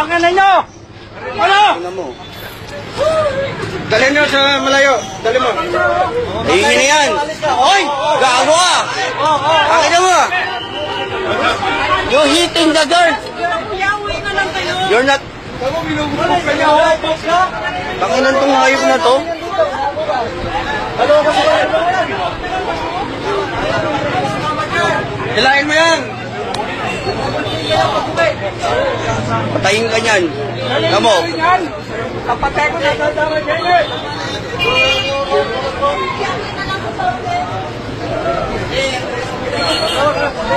No! Utangin na nyo! Ano? Dalhin nyo sa malayo. Dali mo. Hihingin na yan. Hoy! Gago ka! Pakita mo! You're hitting the girl! You're not... Tanginan tong hayop na to. Hilahin mo yan. Patayin ka niyan. Alam mo, Kapatay ko na tatama dyan eh.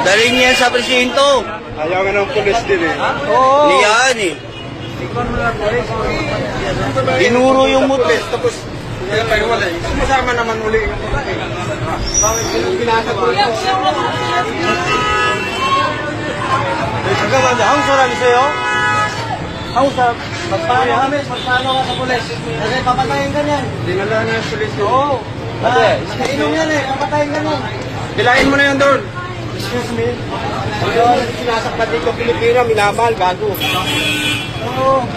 daling niya sa presinto. Ayaw nga ng pulis din eh. Hindi yan eh. Tinuro yung motor. Tapos, wala eh. Sumasama naman uli yung pinasag ko? 잠깐만, 이제 한국 사람이세요? 한국 사람, magpaano kami, magpaano ka sa pulis? Kasi papatayin ka niyan. Dinala na yung pulis. Oo. Kasi, kainom yan eh, papatayin ka niyan. Bilahin mo na yun doon. Excuse me. Ayun, sinasaktan dito Pilipino, minamahal, gago. Oo.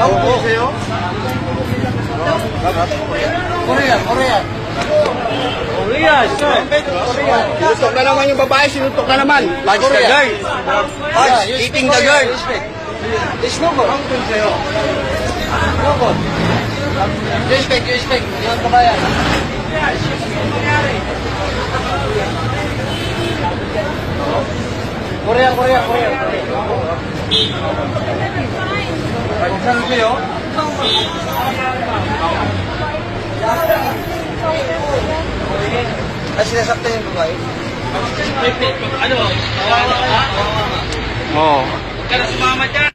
한국 분이세요? Korea, Korea. Oriyas. Sinuntok na naman yung babae, sinuntok na naman. Punch the girl. Punch, eating the girl. Respect. Respect, respect. Yan pa kaya. Korea, Korea, Korea. Pag-isang kayo? Ay, sinasaktan yung babae? Ano? Oo. Huwag ka na sumama dyan.